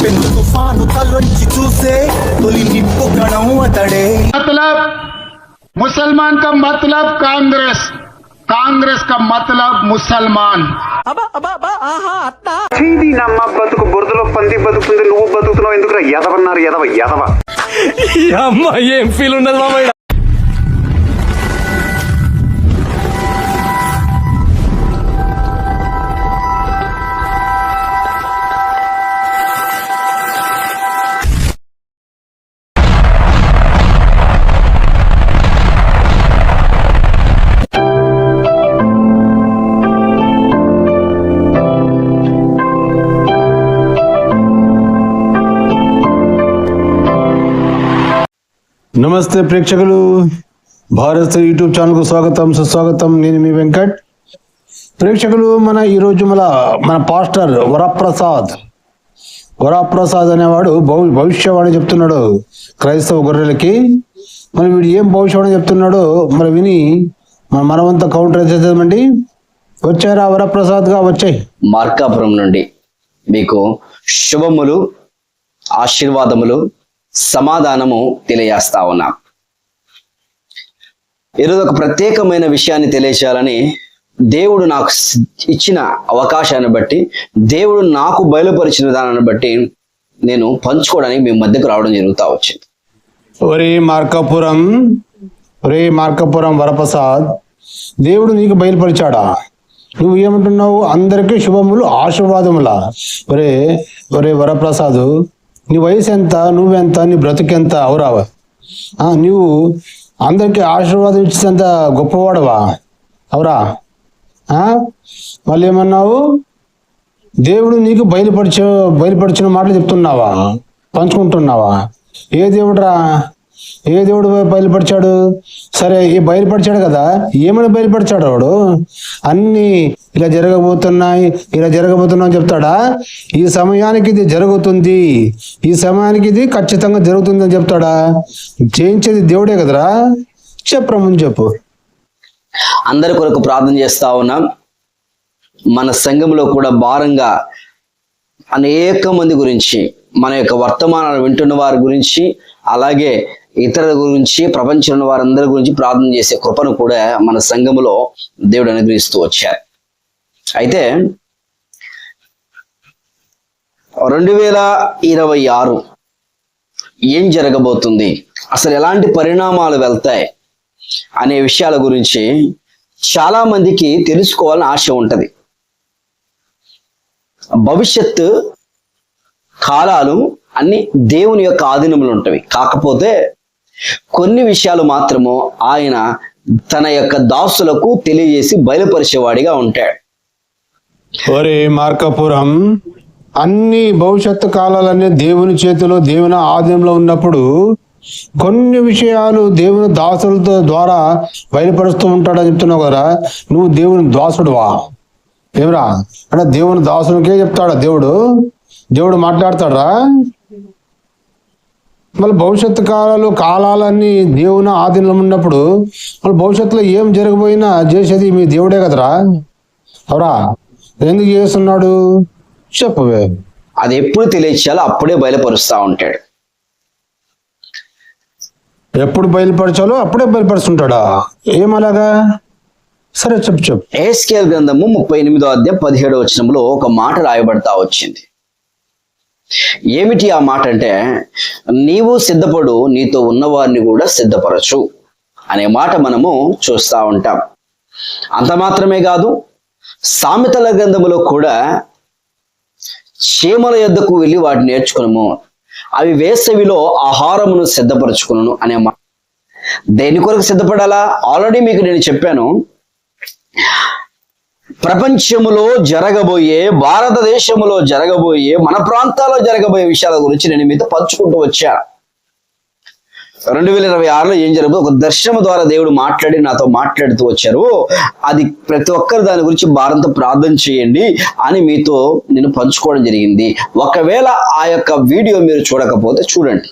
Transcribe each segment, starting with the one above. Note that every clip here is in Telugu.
పెను తుఫాను తలొంచి చూసే తొలి నిప్పు కణం అతడే मतलब मुसलमान का मतलब कांग्रेस कांग्रेस का मतलब मुसलमान చీది నమ్మ బతుకు బురదలో పంది బతుకుతుంది నువ్వు బతుకుతున్నావు ఎందుకురా ఎదవన్నారు ఎదవ ఎదవ అమ్మ ఏం ఫీల్ ఉండదు మామయ్య నమస్తే ప్రేక్షకులు. భారత్ యూట్యూబ్ ఛానల్కు స్వాగతం సుస్వాగతం. నేను మీ వెంకట్. ప్రేక్షకులు మన ఈరోజు మన మన పాస్టర్ వరప్రసాద్. వరప్రసాద్ అనేవాడు భవి భవిష్యవాణి చెప్తున్నాడు క్రైస్తవ గొర్రెలకి. మరి వీడు ఏం భవిష్యవాణి చెప్తున్నాడో మరి విని మన మనమంతా కౌంటర్ చేద్దామండి వచ్చారా వరప్రసాద్గా వచ్చాయి. మార్కాపురం నుండి మీకు శుభములు ఆశీర్వాదములు సమాధానము తెలియజేస్తా ఉన్నా. ఈరోజు ఒక ప్రత్యేకమైన విషయాన్ని తెలియచేయాలని దేవుడు నాకు ఇచ్చిన అవకాశాన్ని బట్టి దేవుడు నాకు బయలుపరిచిన దానిని బట్టి నేను పంచుకోవడానికి మీ మధ్యకు రావడం జరుగుతా వచ్చింది. ఒరే మార్కాపురం ఒరే మార్కాపురం వరప్రసాద్ దేవుడు నీకు బయలుపరిచాడా? నువ్వు ఏమంటున్నావు? అందరికీ శుభములు ఆశీర్వాదములా. ఒరే ఒరే వరప్రసాద్ నీ వయసు ఎంత నువ్వెంత నీ బ్రతుకెంత అవురావా? నువ్వు అందరికీ ఆశీర్వాదం ఇచ్చేంత గొప్పవాడవా? అవురా? మళ్ళీ ఏమన్నావు దేవుడు నీకు బయలుపరిచ బయలుపరిచిన మాటలు చెప్తున్నావా? పంచుకుంటున్నావా? ఏ దేవుడురా? ఏ దేవుడు బయలుపరిచాడు? సరే ఈ బయలుపరిచాడు కదా? ఏమని బయలుపరిచాడు వాడు? అన్ని ఇలా జరగబోతున్నాయి ఇలా జరగబోతున్నాయి అని చెప్తాడా? ఈ సమయానికి ఇది జరుగుతుంది. ఈ సమయానికి ఇది ఖచ్చితంగా జరుగుతుంది అని చెప్తాడా? చేయించేది దేవుడే కదరా? చెప్పరా చెప్పు. అందరి కొరకు ప్రార్థన చేస్తా ఉన్నాం. మన సంఘంలో కూడా భారంగా అనేక మంది గురించి మన యొక్క వర్తమానాలు వింటున్న వారి గురించి అలాగే ఇతరుల గురించి ప్రపంచంలో వారందరి గురించి ప్రార్థన చేసే కృపను కూడా మన సంఘములో దేవుడు అనుగ్రహిస్తూ వచ్చారు అయితే రెండు వేల ఇరవై ఆరు ఏం జరగబోతుంది? అసలు ఎలాంటి పరిణామాలు వెళ్తాయి అనే విషయాల గురించి చాలా మందికి తెలుసుకోవాలని ఆశ ఉంటది. భవిష్యత్తు కాలాలు అన్ని దేవుని యొక్క ఆధీనంలో ఉంటవి. కాకపోతే కొన్ని విషయాలు మాత్రము ఆయన తన యొక్క దాసులకు తెలియజేసి బయలుపరిచేవాడిగా ఉంటాడు. ఒరే మార్కపురం అన్ని భవిష్యత్తు కాలాలన్నీ దేవుని చేతిలో దేవుని ఆధీనంలో ఉన్నప్పుడు కొన్ని విషయాలు దేవుని దాసులతో ద్వారా బయలుపరుస్తూ ఉంటాడని చెప్తున్నావు కదా నువ్వు దేవుని దాసుడువా? ఏమిరా? అంటే దేవుని దాసునికే చెప్తాడా దేవుడు? దేవుడు మాట్లాడతాడా? మళ్ళీ భవిష్యత్తు కాలాలు కాలాలన్నీ దేవుని ఆధీనంలో ఉన్నప్పుడు మళ్ళీ భవిష్యత్తులో ఏం జరగబోయినా చేసేది మీ దేవుడే కదరా. అవరా? ఎందుకు చేస్తున్నాడు? చెప్పవే. అది ఎప్పుడు తెలియచేయాలో అప్పుడే బయలుపరుస్తా ఉంటాడు. ఎప్పుడు బయలుపరచాలో అప్పుడే బయలుపరుస్తుంటాడా? ఏమలాగా సరే చెప్పు చెప్పు. ఏస్కేల్ గ్రంథము ముప్పై ఎనిమిదో అధ్యాయం పదిహేడో వచనంలో ఒక మాట రాయబడతా వచ్చింది. ఏమిటి ఆ మాట అంటే నీవు సిద్ధపడు నీతో ఉన్నవారిని కూడా సిద్ధపరచు అనే మాట మనము చూస్తా ఉంటాం. అంత మాత్రమే కాదు సామెతల గ్రంథములో కూడా చీమల యొద్దకు వెళ్ళి వాటిని నేర్చుకునము. అవి వేసవిలో ఆహారమును సిద్ధపరచుకును అనే మాట. దేని కొరకు సిద్ధపడాలా? ఆల్రెడీ మీకు నేను చెప్పాను. ప్రపంచములో జరగబోయే భారతదేశంలో జరగబోయే మన ప్రాంతాల్లో జరగబోయే విషయాల గురించి నేను మీతో పంచుకుంటూ వచ్చా రెండు వేల ఇరవై ఆరులో ఏం జరుగుతుంది ఒక దర్శనం ద్వారా దేవుడు మాట్లాడి నాతో మాట్లాడుతూ వచ్చారు. అది ప్రతి ఒక్కరు దాని గురించి భారంతో ప్రార్థన చేయండి అని మీతో నేను పంచుకోవడం జరిగింది. ఒకవేళ ఆ యొక్క వీడియో మీరు చూడకపోతే చూడండి.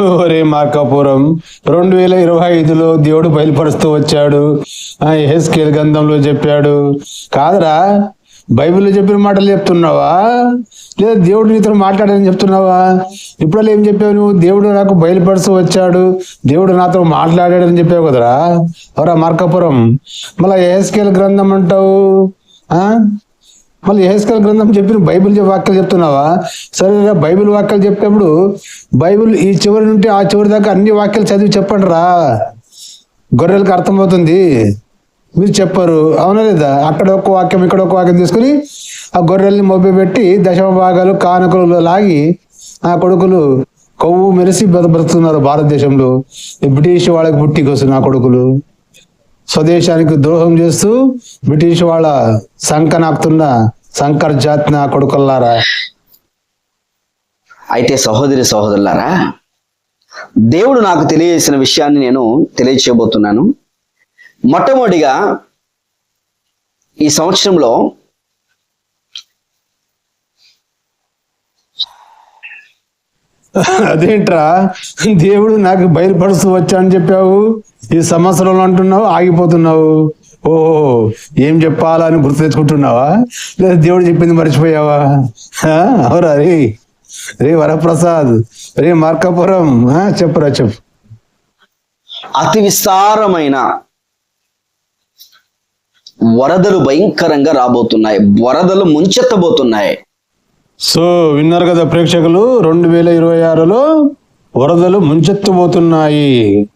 ఒరే మార్కాపురం రెండు వేల ఇరవై ఐదులో దేవుడు బయలుపరుస్తూ వచ్చాడు. ఆ హెస్కేల్ గంధంలో చెప్పాడు. కాదురా బైబిల్లో చెప్పిన మాటలు చెప్తున్నావా? లేదా దేవుడు నీతో మాట్లాడని చెప్తున్నావా? ఇప్పుడల్లా ఏం చెప్పావు నువ్వు? దేవుడు నాకు బయలుపరుస్తూ వచ్చాడు. దేవుడు నాతో మాట్లాడాడని చెప్పావు కదరా? ఎవరా మార్కాపురం? మళ్ళా ఏఎస్కేల్ గ్రంథం అంటావు? మళ్ళీ ఏఎస్కేల్ గ్రంథం చెప్పిన బైబిల్ వాక్యాలు చెప్తున్నావా? సరే బైబిల్ వాక్యాలు చెప్పేటప్పుడు బైబిల్ ఈ చివరి నుండి ఆ చివరి దాకా అన్ని వాక్యాలు చదివి చెప్పండి రా గొర్రెలకు అర్థమవుతుంది. మీరు చెప్పారు అవునా లేదా? అక్కడ ఒక వాక్యం ఇక్కడ ఒక వాక్యం తీసుకుని ఆ గొర్రెల్ని మొబ్బెట్టి దశమ భాగాలు కానుకలు లాగి ఆ కొడుకులు కొవ్వు మెరిసి బ్రత- బ్రతుకుతున్నారు భారతదేశంలో. బ్రిటిష్ వాళ్ళకి పుట్టి కోసం ఆ కొడుకులు. స్వదేశానికి ద్రోహం చేస్తూ బ్రిటిష్ వాళ్ళ సంక నాకుతున్న శంకర్ జాతి నా కొడుకుల్లారా? అయితే సహోదరి సహోదరులారా దేవుడు నాకు తెలియజేసిన విషయాన్ని నేను తెలియచేయబోతున్నాను మొట్టమొదటిగా ఈ సంవత్సరంలో అదేంట్రా? దేవుడు నాకు బయలుపరుస్తూ వచ్చా అని చెప్పావు? ఈ సంవత్సరంలో అంటున్నావు ఆగిపోతున్నావు. ఓహో ఏం చెప్పాలని గుర్తు తెచ్చుకుంటున్నావా? లేదా దేవుడు చెప్పింది మర్చిపోయావా? అవురా రే రే వరప్రసాద్ రే మార్కాపురం చెప్పురా చెప్పు. అతి విస్తారమైన వరదలు భయంకరంగా రాబోతున్నాయి. వరదలు ముంచెత్తబోతున్నాయి. సో విన్నారు కదా ప్రేక్షకులు రెండు వేల ఇరవై ఆరులో వరదలు ముంచెత్తబోతున్నాయి.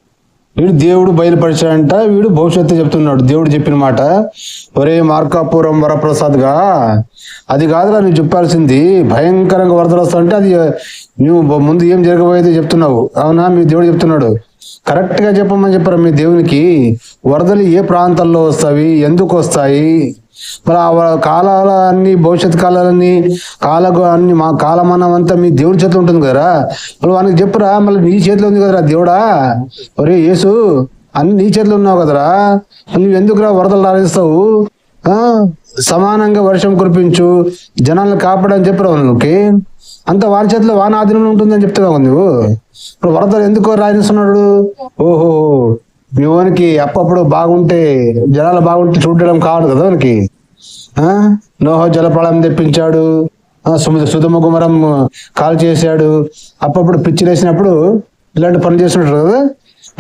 వీడు దేవుడు బయలుపరిచాడంట వీడు భవిష్యత్తు చెప్తున్నాడు. దేవుడు చెప్పిన మాట ఒరే మార్కాపురం వరప్రసాద్గా అది కాదురా నువ్వు చెప్పాల్సింది భయంకరంగా వరదలు వస్తాయంటే అది నువ్వు ముందు ఏం జరగబోయేది చెప్తున్నావు. అవునా? మీ దేవుడు చెప్తున్నాడు. కరెక్ట్గా చెప్పమని చెప్పారు మీ దేవునికి వరదలు ఏ ప్రాంతాల్లో వస్తాయి ఎందుకు వస్తాయి? మరి ఆ కాలాలన్నీ కాలాల అన్ని భవిష్యత్ కాలాలన్నీ కాల అన్ని మా కాలమానం అంతా మీ దేవుడి చేతిలో ఉంటుంది కదరా? మరి వానికి చెప్పురా మళ్ళీ నీ చేతిలో ఉంది కదరా దేవుడా? ఒరే యేసు అన్ని నీ చేతిలో ఉన్నావు కదరా? నువ్వు ఎందుకురా వరదలు రాణిస్తావు సమానంగా వర్షం కురిపించు జనాలను కాపాడని చెప్పరా వాళ్ళకి అంత వాని చేతిలో వాన ఆధీనంలో ఉంటుందని చెప్తున్నావు నువ్వు? ఇప్పుడు వరదలు ఎందుకో రాయిస్తున్నాడు? ఓహో మీ వానికి అప్పప్పుడు బాగుంటే జనాలు బాగుంటే చూడడం కావాలి కదా వానికి. ఆ? నోహో జలప్రళయం తెప్పించాడు. సుధమ గుమరం కాల్ చేశాడు. అప్పప్పుడు పిచ్చి వేసినప్పుడు ఇలాంటి పని చేస్తుంటారు కదా.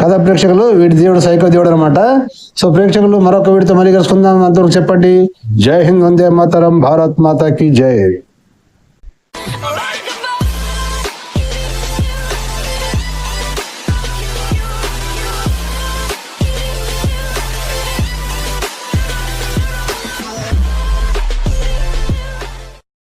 కథా ప్రేక్షకులు వీడి దేవుడు సైకో దేవుడు అనమాట సో ప్రేక్షకులు మరొక వీడితో మళ్ళీ కలుసుకుందాం. అంతవరకు చెప్పండి. జై హింద్ వందే మాతరం భారత్ మాతాకి జై.